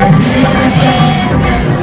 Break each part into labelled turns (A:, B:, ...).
A: Thank you.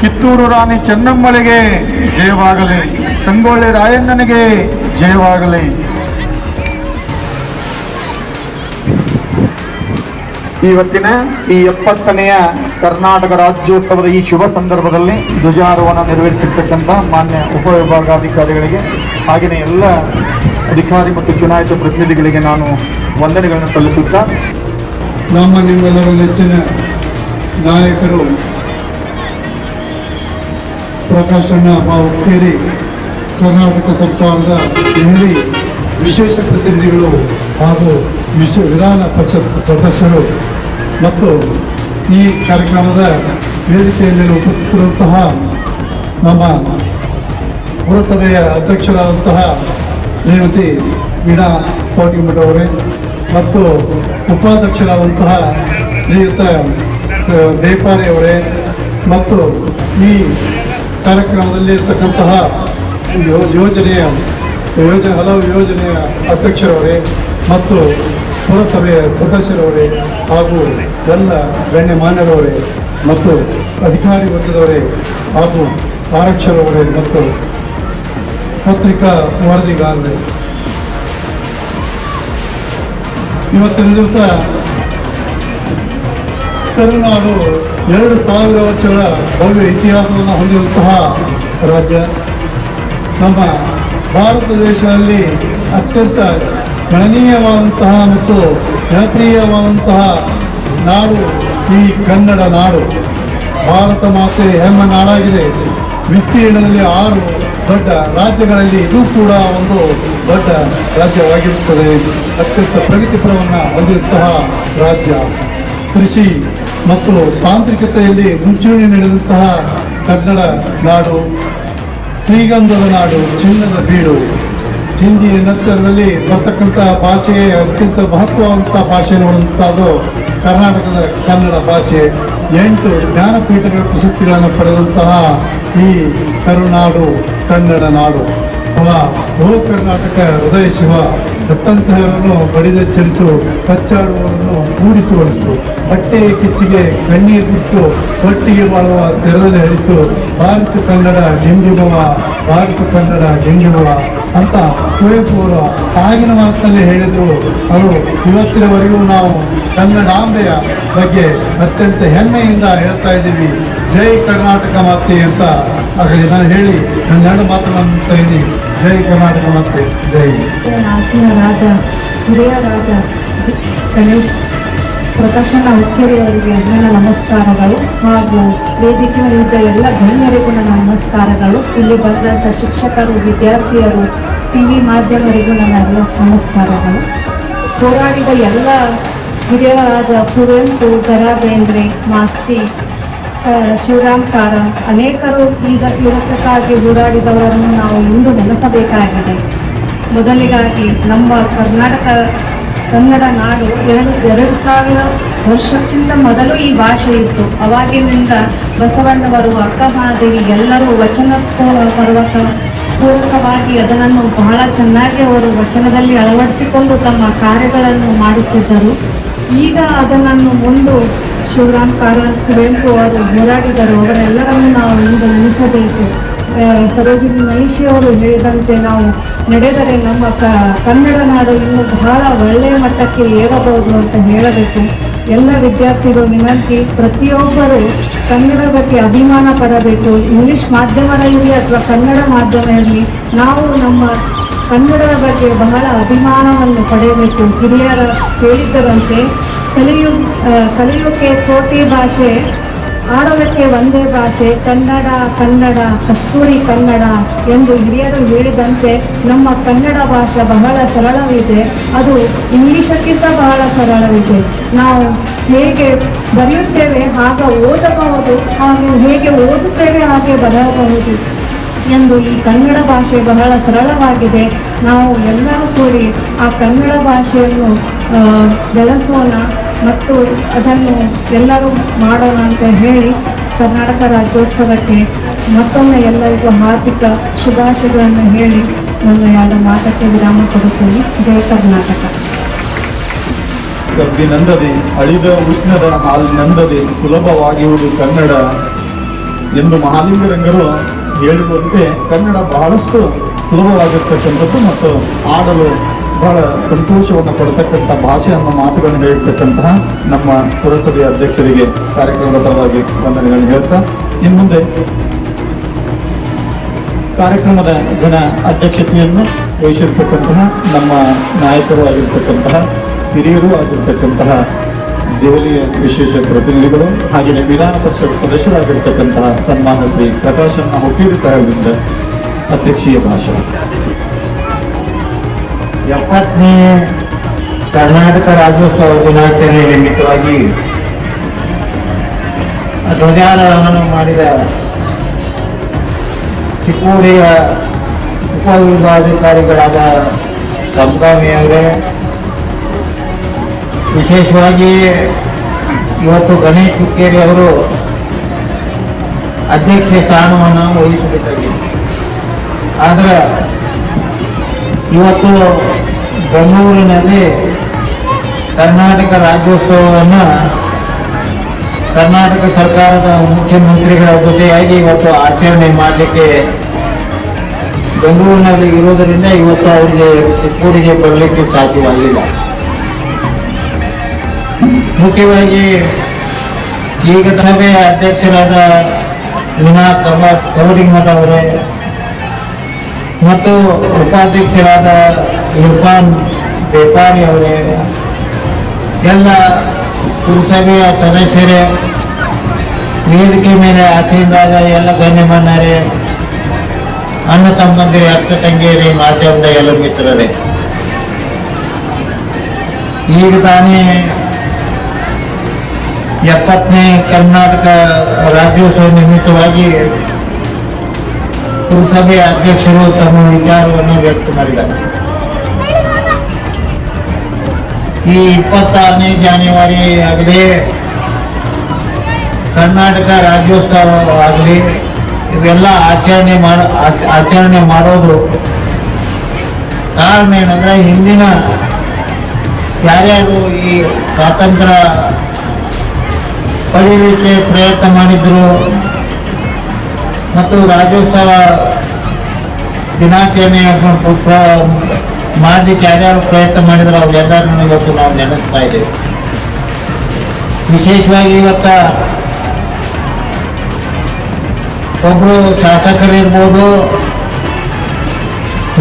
B: Kittur Rani ಚೆನ್ನಮ್ಮಳಿಗೆ ಜಯವಾಗಲಿ. ಸಂಗೊಳ್ಳಿ ರಾಯಣ್ಣನಿಗೆ ಜಯವಾಗಲಿ. ಇವತ್ತಿನ ಈ ಎಪ್ಪತ್ತನೆಯ ಕರ್ನಾಟಕ ರಾಜ್ಯೋತ್ಸವದ ಈ ಶುಭ ಸಂದರ್ಭದಲ್ಲಿ ಧ್ವಜಾರೋಹಣ ನೆರವೇರಿಸಿರ್ತಕ್ಕಂಥ ಮಾನ್ಯ ಉಪವಿಭಾಗಾಧಿಕಾರಿಗಳಿಗೆ ಹಾಗೆಯೇ ಎಲ್ಲ ಅಧಿಕಾರಿ ಮತ್ತು ಚುನಾಯಿತ ಪ್ರತಿನಿಧಿಗಳಿಗೆ ನಾನು ವಂದನೆಗಳನ್ನು ಸಲ್ಲಿಸುತ್ತಾ
C: ನಮ್ಮ ನಿಮ್ಮೆಲ್ಲರ ನೆಚ್ಚಿನ ನಾಯಕರು ಪ್ರಕಾಶಣ್ಣ ಹುಕ್ಕೇರಿ ಕರ್ನಾಟಕ ಸರ್ಕಾರದ ದೆಹಲಿ ವಿಶೇಷ ಪ್ರತಿನಿಧಿಗಳು ಹಾಗೂ ವಿಶ್ವ ವಿಧಾನ ಪರಿಷತ್ ಸದಸ್ಯರು ಮತ್ತು ಈ ಕಾರ್ಯಕ್ರಮದ ವೇದಿಕೆಯಲ್ಲಿ ಉಪಸ್ಥಿತರಂತಹ ನಮ್ಮ ಪುರಸಭೆಯ ಅಧ್ಯಕ್ಷರಾದಂತಹ ಶ್ರೀಮತಿ ವೀಣಾ ಕೋಟಿಮಠ ಅವರೇ ಮತ್ತು ಉಪಾಧ್ಯಕ್ಷರಾದಂತಹ ಶ್ರೀಯುತ ಅವರೇ ಮತ್ತು ಈ ಕಾರ್ಯಕ್ರಮದಲ್ಲಿ ಇರ್ತಕ್ಕಂತಹ ಯೋಜನೆಯ ಯೋಜನೆ ಹಲವು ಯೋಜನೆಯ ಅಧ್ಯಕ್ಷರವರೇ ಮತ್ತು ಪುರಸಭೆಯ ಸದಸ್ಯರವರೇ ಹಾಗೂ ಎಲ್ಲ ಗಣ್ಯಮಾನ್ಯರವರೇ ಮತ್ತು ಅಧಿಕಾರಿ ವರ್ಗದವರೇ ಹಾಗೂ ಆರಕ್ಷರವರೇ ಮತ್ತು ಪತ್ರಿಕಾ ವರದಿಗಾರರೇ. ಇವತ್ತಿನ ದಿವಸ ಕರುನಾಡು ಎರಡು ಸಾವಿರ ವರ್ಷಗಳ ಭವ್ಯ ಇತಿಹಾಸವನ್ನು ಹೊಂದಿರುವಂತಹ ರಾಜ್ಯ. ನಮ್ಮ ಭಾರತ ದೇಶದಲ್ಲಿ ಅತ್ಯಂತ ಗಣನೀಯವಾದಂತಹ ಮತ್ತು ಜನಪ್ರಿಯವಾದಂತಹ ನಾಡು ಈ ಕನ್ನಡ ನಾಡು. ಭಾರತ ಮಾತೆ ಹೆಮ್ಮ ನಾಡಾಗಿದೆ. ವಿಸ್ತೀರ್ಣದಲ್ಲಿ ಆರು ದೊಡ್ಡ ರಾಜ್ಯಗಳಲ್ಲಿ ಇದು ಕೂಡ ಒಂದು ದೊಡ್ಡ ರಾಜ್ಯವಾಗಿರುತ್ತದೆ. ಅತ್ಯಂತ ಪ್ರಗತಿಪರವನ್ನು ಹೊಂದಿರುವಂತಹ ರಾಜ್ಯ. ಕೃಷಿ ಮತ್ತು ತಾಂತ್ರಿಕತೆಯಲ್ಲಿ ಮುಂಚೂಣಿ ನಡೆದಂತಹ ಕನ್ನಡ ನಾಡು, ಶ್ರೀಗಂಧದ ನಾಡು, ಚಿನ್ನದ ಬೀಡು. ಹಿಂದಿ ನಂತರದಲ್ಲಿ ಬರ್ತಕ್ಕಂಥ ಭಾಷೆಗೆ ಅತ್ಯಂತ ಮಹತ್ವವಾದಂಥ ಭಾಷೆ ನೋಡುವಂಥದ್ದು ಕರ್ನಾಟಕದ ಕನ್ನಡ ಭಾಷೆ. ಎಂಟು ಜ್ಞಾನಪೀಠಗಳ ಪ್ರಶಸ್ತಿಗಳನ್ನು ಪಡೆದಂತಹ ಈ ಕರುನಾಡು, ಕನ್ನಡ ನಾಡು. ಓ ಕರ್ನಾಟಕ ಹೃದಯ ಶಿವ. ದತ್ತಂತಹರನ್ನು ಬಡಿದ ಚಲಿಸು ಕಚ್ಚಾಡುವವರನ್ನು ಕೂಡಿಸುವಳಿಸು ಬಟ್ಟೆ ಕಿಚ್ಚಿಗೆ ಕಣ್ಣೀರು ಬಿಡಿಸು ಒಟ್ಟಿಗೆ ಬಾಳುವ ತೆರದಲ್ಲಿ ಹರಿಸು, ಬಾರಿಸು ಕನ್ನಡ ಗೆಂಗುಬವ ಬಾರಿಸು ಕನ್ನಡ ಗೆಂಗುಬವ ಅಂತ ಕುವೆಂಪು ಅವರು ಆಗಿನ ಮಾತಿನಲ್ಲಿ ಹೇಳಿದರು. ಅವರು, ಇವತ್ತಿನವರೆಗೂ ನಾವು ಕನ್ನಡಾಂಬೆಯ ಬಗ್ಗೆ ಅತ್ಯಂತ ಹೆಮ್ಮೆಯಿಂದ ಹೇಳ್ತಾ ಇದ್ದೀವಿ. ಜೈ ಕರ್ನಾಟಕ ಮಾತೆ ಅಂತ. ಹಾಗಾಗಿ ನಾನು ಹೇಳಿ, ನನ್ನ ಎರಡು ಮಾತನ್ನು ಮುಗ್ತಾ ಇದ್ದೀನಿ. ಜೈ ಕರ್ನಾಟಕ ಮಾತೆ, ಜೈ.
D: ಹಿರಿಯ ರಾಜ, ಗಣೇಶ್. ಪ್ರಕಾಶನ ಹುಕ್ಕೇರಿ ಅವರಿಗೆ ನನ್ನ ನಮಸ್ಕಾರಗಳು ಹಾಗೂ ವೇದಿಕೆ ಇದ್ದ ಎಲ್ಲ ಗಣ್ಯರಿಗೂ ನನ್ನ ನಮಸ್ಕಾರಗಳು. ಇಲ್ಲಿ ಬಂದಂಥ ಶಿಕ್ಷಕರು, ವಿದ್ಯಾರ್ಥಿಯರು ಟಿ ವಿ ಮಾಧ್ಯಮರಿಗೂ ನನ್ನ ನಮಸ್ಕಾರಗಳು. ಹೋರಾಡಿದ ಎಲ್ಲ ಹಿರಿಯರಾದ ಕುವೆಂಪು ದರಾ ಬೇಂದ್ರೆ ಮಾಸ್ತಿ ಶಿವರಾಮ್ ಕಾರಂತ್ ಅನೇಕರು ಈಗ ಇದಕ್ಕಾಗಿ ಹೋರಾಡಿದವರನ್ನು ನಾವು ಇಂದು ನೆನೆಸಬೇಕಾಗಿದೆ. ಮೊದಲಿಗಾಗಿ ನಮ್ಮ ಕರ್ನಾಟಕ ಕನ್ನಡ ನಾಡು ಎರಡು ಎರಡು ಸಾವಿರ ವರ್ಷಕ್ಕಿಂತ ಮೊದಲು ಈ ಭಾಷೆ ಇತ್ತು. ಅವಾಗಿನಿಂದ ಬಸವಣ್ಣವರು ಅಕ್ಕಮಹಾದೇವಿ ಎಲ್ಲರೂ ವಚನ ಪರ್ವತ ಪೂರಕವಾಗಿ ಅದನ್ನು ಬಹಳ ಚೆನ್ನಾಗಿ ಅವರು ವಚನದಲ್ಲಿ ಅಳವಡಿಸಿಕೊಂಡು ತಮ್ಮ ಕಾರ್ಯಗಳನ್ನು ಮಾಡುತ್ತಿದ್ದರು. ಈಗ ಅದನ್ನು ಒಂದು ಶಿವರಾಮ್ ಕಾರಂತ್ ಕುವೆಂಪು ಅವರು ಹೋರಾಡಿದರು. ಅವರೆಲ್ಲರನ್ನು ನಾವು ಇಂದು ನೆನೆಸಬೇಕು. ಸರೋಜಿನಿ ಮಹಿಷಿ ಅವರು ಹೇಳಿದಂತೆ ನಾವು ನಡೆದರೆ ನಮ್ಮ ಕನ್ನಡ ನಾಡು ಇನ್ನು ಬಹಳ ಒಳ್ಳೆಯ ಮಟ್ಟಕ್ಕೆ ಏರಬಹುದು ಅಂತ ಹೇಳಬೇಕು. ಎಲ್ಲ ವಿದ್ಯಾರ್ಥಿಗಳು ವಿನಂತಿ, ಪ್ರತಿಯೊಬ್ಬರು ಕನ್ನಡ ಬಗ್ಗೆ ಅಭಿಮಾನ ಪಡಬೇಕು. ಇಂಗ್ಲಿಷ್ ಮಾಧ್ಯಮದಲ್ಲಿ ಅಥವಾ ಕನ್ನಡ ಮಾಧ್ಯಮ ಇರಲಿ ನಾವು ನಮ್ಮ ಕನ್ನಡದ ಬಗ್ಗೆ ಬಹಳ ಅಭಿಮಾನವನ್ನು ಪಡೆಯಬೇಕು ಹಿರಿಯರ ಹೇಳಿದ್ದರಂತೆ ಕಲಿಯು ಕಲಿಯೋಕೆ ಕೋಟಿ ಭಾಷೆ ಆಡೋದಕ್ಕೆ ಒಂದೇ ಭಾಷೆ, ಕನ್ನಡ ಕನ್ನಡ, ಕಸ್ತೂರಿ ಕನ್ನಡ ಎಂದು ಹಿರಿಯರು ಹೇಳಿದಂತೆ ನಮ್ಮ ಕನ್ನಡ ಭಾಷೆ ಬಹಳ ಸರಳವಿದೆ. ಅದು ಇಂಗ್ಲಿಷಕ್ಕಿಂತ ಬಹಳ ಸರಳವಿದೆ. ನಾವು ಹೇಗೆ ಬರೆಯುತ್ತೇವೆ, ಆಗ ಓದಬಹುದು, ಹಾಗೂ ಹೇಗೆ ಓದುತ್ತೇವೆ, ಹಾಗೆ ಬರೆಯಬಹುದು ಎಂದು ಈ ಕನ್ನಡ ಭಾಷೆ ಬಹಳ ಸರಳವಾಗಿದೆ. ನಾವು ಎಲ್ಲರೂ ಕೂಡಿ ಆ ಕನ್ನಡ ಭಾಷೆಯನ್ನು ಬೆಳೆಸೋಣ. ಮತ್ತು ಅದನ್ನು ಎಲ್ಲರೂ ಮಾಡೋಣ ಅಂತ ಹೇಳಿ ಕರ್ನಾಟಕ ರಾಜ್ಯೋತ್ಸವಕ್ಕೆ ಮತ್ತೊಮ್ಮೆ ಎಲ್ಲರಿಗೂ ಹಾರ್ದಿಕ ಶುಭಾಶಯಗಳನ್ನು ಹೇಳಿ ನನ್ನ ಎರಡು ಮಾತಕ್ಕೆ ವಿರಾಮ ಕೊಡುತ್ತೇನೆ. ಜಯ ಕರ್ನಾಟಕ.
E: ಕಬ್ಬಿನಂದದೆ ಅಳಿದ ಉಷ್ಣದ ಹಾಲಿನಂದದೆ ಸುಲಭವಾಗಿರುವುದು ಕನ್ನಡ ಎಂದು ಮಹಾಲಿಂಗರಂಗರು ಹೇಳುವಂತೆ ಕನ್ನಡ ಬಹಳಷ್ಟು ಸುಲಭವಾಗಿರ್ತಕ್ಕಂಥದ್ದು ಮತ್ತು ಆಡಲು ಬಹಳ ಸಂತೋಷವನ್ನು ಕೊಡ್ತಕ್ಕಂಥ ಭಾಷೆಯನ್ನು ಮಾತುಗಳನ್ನು ಹೇಳ್ತಕ್ಕಂತಹ ನಮ್ಮ ಪುರಸಭೆಯ ಅಧ್ಯಕ್ಷರಿಗೆ ಕಾರ್ಯಕ್ರಮದ ಪರವಾಗಿ ವಂದನೆಗಳನ್ನು ಹೇಳ್ತಾ, ಇನ್ನು ಮುಂದೆ ಕಾರ್ಯಕ್ರಮದ ದಿನ ಅಧ್ಯಕ್ಷತೆಯನ್ನು ವಹಿಸಿರ್ತಕ್ಕಂತಹ ನಮ್ಮ ನಾಯಕರು ಆಗಿರ್ತಕ್ಕಂತಹ ಹಿರಿಯರು ಆಗಿರ್ತಕ್ಕಂತಹ ದೆಹಲಿಯ ವಿಶೇಷ ಪ್ರತಿನಿಧಿಗಳು, ಹಾಗೆಯೇ ವಿಧಾನ ಪರಿಷತ್ ಸದಸ್ಯರಾಗಿರ್ತಕ್ಕಂತಹ ಸನ್ಮಾನ ಶ್ರೀ ಪ್ರಕಾಶ್ ಹುಟ್ಟೂರಿ ಅಧ್ಯಕ್ಷೀಯ ಭಾಷಣ
F: ಎಪ್ಪತ್ತನೇ ಕರ್ನಾಟಕ ರಾಜ್ಯೋತ್ಸವ ದಿನಾಚರಣೆ ನಿಮಿತ್ತವಾಗಿ ಧ್ವಜಾರೋಹಣ ಮಾಡಿದ ಚಿಕ್ಕೋಡಿಯ ಉಪವಿಭಾಗಾಧಿಕಾರಿಗಳಾದ ಅವರೇ, ವಿಶೇಷವಾಗಿ ಇವತ್ತು ಗಣೇಶ್ ಹುಕ್ಕೇರಿ ಅವರು ಅಧ್ಯಕ್ಷ ಸ್ಥಾನವನ್ನು ವಹಿಸಬೇಕಾಗಿದೆ ಆದರೆ ಇವತ್ತು ಬೆಂಗಳೂರಿನಲ್ಲಿ ಕರ್ನಾಟಕ ರಾಜ್ಯೋತ್ಸವವನ್ನು ಕರ್ನಾಟಕ ಸರ್ಕಾರದ ಮುಖ್ಯಮಂತ್ರಿಗಳ ಜೊತೆಯಾಗಿ ಇವತ್ತು ಆಚರಣೆ ಮಾಡಲಿಕ್ಕೆ ಬೆಂಗಳೂರಿನಲ್ಲಿ ಇರುವುದರಿಂದ ಇವತ್ತು ಅವರಿಗೆ ಚಿಕ್ಕೋಡಿಗೆ ಬರಲಿಕ್ಕೆ ಸಾಧ್ಯವಾಗಿಲ್ಲ ಮುಖ್ಯವಾಗಿ ಈಗ ಸಭೆಯ ಅಧ್ಯಕ್ಷರಾದ ವಿನಾ ಕಬ ಮಠ ಅವರೇ ಮತ್ತು ಉಪಾಧ್ಯಕ್ಷರಾದ ಇರ್ಫಾನ್ ಬೇಪಾರಿ ಅವರೇ. ಎಲ್ಲ ಪುರಸಭೆಯ ಸದಸ್ಯರೇ, ವೇದಿಕೆ ಮೇಲೆ ಆಸೀನರಾದ ಎಲ್ಲ ಗಣ್ಯಮಾನ್ಯರೇ ಅಣ್ಣ ತಮ್ಮಂದಿರೇ, ಅಕ್ಕ ತಂಗಿಯರೇ ಮಾಧ್ಯಮದ ಎಲ್ಲ ಮಿತ್ರರೇ. ಈಗ ತಾನೇ ಎಪ್ಪತ್ತನೇ ಕರ್ನಾಟಕ ರಾಜ್ಯೋತ್ಸವ ನಿಮಿತ್ತವಾಗಿ ಪುರಸಭೆಯ ಅಧ್ಯಕ್ಷರು ತಮ್ಮ ವಿಚಾರವನ್ನು ವ್ಯಕ್ತ ಮಾಡಿದ್ದಾರೆ ಈ ಇಪ್ಪತ್ತಾರನೇ ಜಾನುವಾರಿ ಆಗಲಿ, ಕರ್ನಾಟಕ ರಾಜ್ಯೋತ್ಸವ ಆಗಲಿ, ಇವೆಲ್ಲ ಆಚರಣೆ ಮಾಡೋ, ಆಚ- ಆಚರಣೆ ಮಾಡೋದು ಕಾರಣ ಏನಂದ್ರೆ ಹಿಂದಿನ ಯಾರ್ಯಾರು ಈ ಸ್ವಾತಂತ್ರ್ಯ ಪಡೀಲಿಕ್ಕೆ ಪ್ರಯತ್ನ ಮಾಡಿದ್ರು ಮತ್ತು ರಾಜ್ಯೋತ್ಸವ ದಿನಾಚರಣೆ ಮಾಡಲಿಕ್ಕೆ ಯಾರ್ಯಾರು ಪ್ರಯತ್ನ ಮಾಡಿದ್ರು ಅವ್ರೆಲ್ಲರನ್ನು ಇವತ್ತು ನಾವು ನೆನೆಸ್ತಾ ಇದ್ದೇವೆ. ವಿಶೇಷವಾಗಿ ಇವತ್ತ ಒಬ್ಬರು ಶಾಸಕರಿರ್ಬೋದು,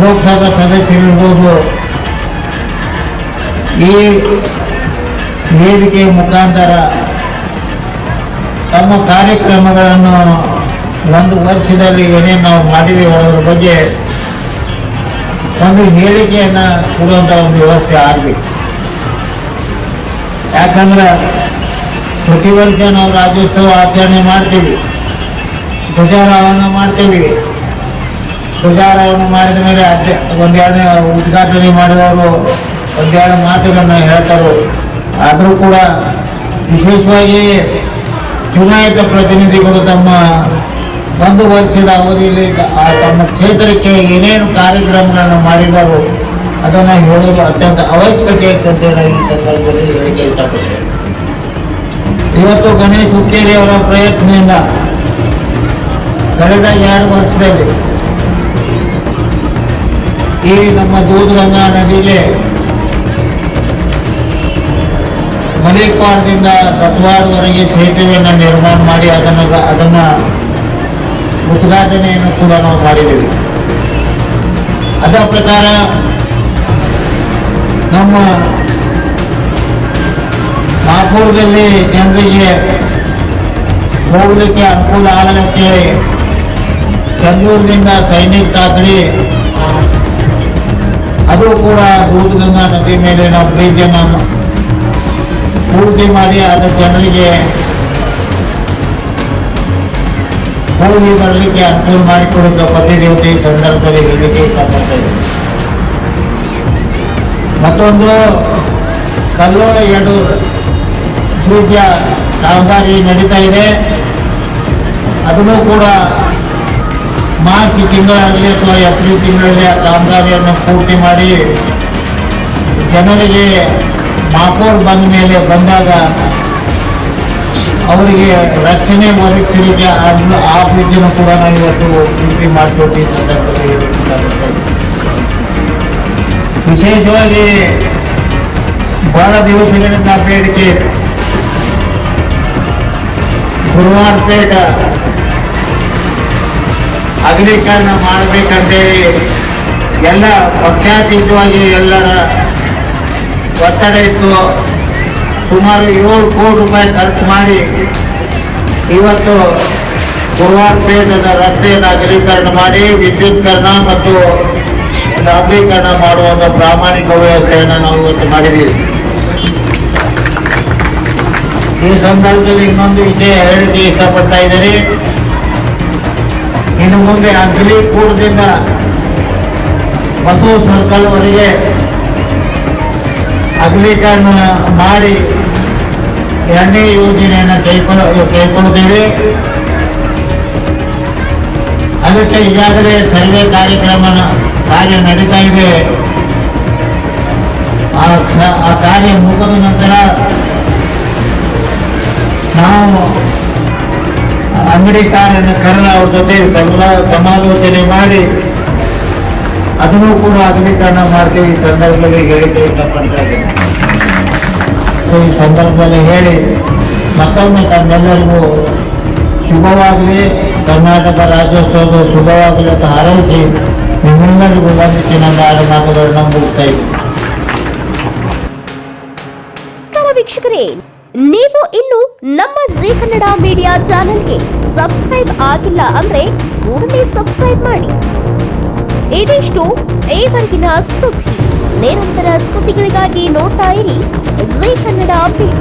F: ಲೋಕಸಭಾ ಸದಸ್ಯರಿರ್ಬೋದು, ಈ ವೇದಿಕೆಯ ಮುಖಾಂತರ ತಮ್ಮ ಕಾರ್ಯಕ್ರಮಗಳನ್ನು ಒಂದು ವರ್ಷದಲ್ಲಿ ಏನೇನು ನಾವು ಮಾಡಿದ್ದೀವಿ ಅದರ ಬಗ್ಗೆ ಒಂದು ಹೇಳಿಕೆಯನ್ನ ಕೊಡುವಂತ ಒಂದು ವ್ಯವಸ್ಥೆ ಆಗಬೇಕು ಯಾಕಂದ್ರೆ ಪ್ರತಿ ವರ್ಷ ನಾವು ರಾಜ್ಯೋತ್ಸವ ಆಚರಣೆ ಮಾಡ್ತೀವಿ. ಧ್ವಜಾರೋಹಣ ಮಾಡ್ತೀವಿ. ಧ್ವಜಾರೋಹಣ ಮಾಡಿದ ಮೇಲೆ ಅಧ್ಯ ಒಂದೆರಡು ಉದ್ಘಾಟನೆ ಮಾಡಿದವರು ಒಂದೆರಡು ಮಾತುಗಳನ್ನ ಹೇಳ್ತಾರೆ, ಆದರೂ ಕೂಡ ವಿಶೇಷವಾಗಿ ಚುನಾಯಿತ ಪ್ರತಿನಿಧಿಗಳು ತಮ್ಮ ಒಂದು ವರ್ಷದ ಅವಧಿಯಲ್ಲಿ ತಮ್ಮ ಕ್ಷೇತ್ರಕ್ಕೆ ಏನೇನು ಕಾರ್ಯಕ್ರಮಗಳನ್ನು ಮಾಡಿದರು ಅದನ್ನು ಹೇಳೋದು ಅತ್ಯಂತ ಅವಶ್ಯಕತೆ ಇರ್ತದೆ ಹೇಳಿಕೆ ಇಷ್ಟಪಡ್ತೇನೆ. ಇವತ್ತು ಗಣೇಶ್ ಹುಕ್ಕೇರಿ ಅವರ ಪ್ರಯತ್ನದಿಂದ ಕಳೆದ ಎರಡು ವರ್ಷದಲ್ಲಿ ಈ ನಮ್ಮ ದೂಧಗಂಗಾ ನದಿಗೆ ಮಲಿಕ್ವಾಡದಿಂದ ಕಟ್ವಾಡವರೆಗೆ ಸೇತುವೆಯನ್ನು ನಿರ್ಮಾಣ ಮಾಡಿ ಅದನ್ನು ಅದನ್ನ ಉದ್ಘಾಟನೆಯನ್ನು ಕೂಡ ನಾವು ಮಾಡಿದ್ದೇವೆ. ಅದರ ಪ್ರಕಾರ ನಮ್ಮ ನಾಗಪುರದಲ್ಲಿ ಜನರಿಗೆ ಹೋಗಲಿಕ್ಕೆ ಅನುಕೂಲ ಆಗಲಿಕ್ಕೆ ಚಂದೂರಿನಿಂದ ಸೈನಿಕ್ ತಾಕಡಿ ಅದು ಕೂಡ ದೂರಗಂಗಾ ನದಿ ಮೇಲೆ ನಾವು ಬ್ರಿಡ್ಜನ್ನು ಪೂರ್ತಿ ಮಾಡಿ, ಅದು ಜನರಿಗೆ ಹೋಗಿ ಬರಲಿಕ್ಕೆ ಅನುಕೂಲ ಪತಿ ದೇವತೆ ಸಂದರ್ಭದಲ್ಲಿ ಹೇಳಲಿಕ್ಕೆ ಇಷ್ಟಪಡ್ತಾ ಇದ್ದೀನಿ ಮತ್ತೊಂದು, ಕಲ್ಲೋಳ ಎರಡು ಸೂರ್ಯ ಕಾಮಗಾರಿ ನಡೀತಾ ಇದೆ. ಅದನ್ನು ಕೂಡ ಮಾರ್ಚ್ ತಿಂಗಳಲ್ಲಿ ಅಥವಾ ಏಪ್ರಿಲ್ ತಿಂಗಳಲ್ಲಿ ಆ ಕಾಮಗಾರಿಯನ್ನು ಪೂರ್ತಿ ಮಾಡಿ ಜನರಿಗೆ ಮಾಪೋರ್ ಬಂದ ಮೇಲೆ ಬಂದಾಗ ಅವರಿಗೆ ರಕ್ಷಣೆ ಒದಗಿಸಲಿಕ್ಕೆ ಅದನ್ನು ಆ ಬ್ರಿಡ್ಜನ್ನು ಕೂಡ ನಾವು ಇವತ್ತು ಡ್ಯೂಟಿ ಮಾಡ್ತೀವಿ ಸಂದರ್ಭದಲ್ಲಿ. ವಿಶೇಷವಾಗಿ ಬಹಳ ದಿವಸಗಳಿಂದ ಬೇಡಿಕೆ ಗುರುವಾರಪೇಟ ಅಗಲೀಕರಣ ಮಾಡಬೇಕಂತೇಳಿ ಎಲ್ಲ ಪಕ್ಷಾತೀತವಾಗಿ ಎಲ್ಲರ ಒತ್ತಡ ಇತ್ತು ಸುಮಾರು ಏಳು ಕೋಟಿ ರೂಪಾಯಿ ಖರ್ಚು ಮಾಡಿ ಇವತ್ತು ಗುರುವಾರಪೇಟದ ರಸ್ತೆಯನ್ನು ಅಗಲೀಕರಣ ಮಾಡಿ ವಿದ್ಯುತ್ಕರಣ ಮತ್ತು ಡಾಂಬರೀಕರಣ ಮಾಡುವ ಒಂದು ಪ್ರಾಮಾಣಿಕ ವ್ಯವಸ್ಥೆಯನ್ನು ನಾವು ಇವತ್ತು ಮಾಡಿದ್ದೀವಿ. ಈ ಸಂದರ್ಭದಲ್ಲಿ ಇನ್ನೊಂದು ವಿಷಯ ಹೇಳಲಿಕ್ಕೆ ಇಷ್ಟಪಡ್ತಾ ಇದ್ದೀರಿ ಇನ್ನು ಮುಂದೆ ಅಗ್ಲಿ ಕೂಡದಿಂದ ಬಸವ ಸರ್ಕಲ್ ವರೆಗೆ ಅಗಲೀಕರಣ ಮಾಡಿ ಎಣ್ಣೆ ಯೋಜನೆಯನ್ನು ಕೈಗೊಳ್ಳ ಕೈಗೊಳ್ಳುತ್ತೇವೆ ಅದಕ್ಕೆ ಈಗಾಗಲೇ ಸರ್ವೆ ಕಾರ್ಯಕ್ರಮ ಕಾರ್ಯ ನಡೀತಾ ಇದೆ. ಆ ಕಾರ್ಯ ಮುಗಿದ ನಂತರ ನಾವು ಅಂಗಡಿಕಾರನ್ನು ಕರೆದ ಅವ್ರ ಜೊತೆ ಸಮಲ- ಸಮಾಲೋಚನೆ ಮಾಡಿ ಅದನ್ನು ಕೂಡ ಅಗಲೀಕರಣ ಮಾಡ್ತೀವಿ ಈ ಸಂದರ್ಭದಲ್ಲಿ ಹೇಳಿಕೆ ಇಷ್ಟಪಡ್ತಾ ಇದ್ದೇನೆ ಈ ಸಂದರ್ಭದಲ್ಲಿ ಹೇಳಿ ಮತ್ತೊಮ್ಮೆ ತಮ್ಮೆಲ್ಲರಿಗೂ ಶುಭವಾಗಲಿ. ಕರ್ನಾಟಕ ರಾಜ್ಯೋತ್ಸವದ ಶುಭವಾಗಲಿ ಅಂತ ಹಾರೈಸಿ ನಿಮ್ಮೆಲ್ಲರಿಗೂ ವಂದಿಸಿ ನನ್ನ ಆರು ಮಾತುಗಳನ್ನ ಮುಗಿಸ್ತಾ ಇದ್ದೀನಿ
G: ವೀಕ್ಷಕರೇ. ನೀವು ಇನ್ನು ನಮ್ಮ ಜೀ ಕನ್ನಡ ಮೀಡಿಯಾ ಚಾನೆಲ್ಗೆ ಸಬ್ಸ್ಕ್ರೈಬ್ ಆಗಿಲ್ಲ ಅಂದ್ರೆ ಕೂಡಲೇ ಸಬ್ಸ್ಕ್ರೈಬ್ ಮಾಡಿ. ಇದಿಷ್ಟು ಈವರೆಗಿನ ಸುದ್ದಿ. ನಿರಂತರ ಸುದ್ದಿಗಳಿಗಾಗಿ ನೋಡ್ತಾ ಇರಿ. G Kannada media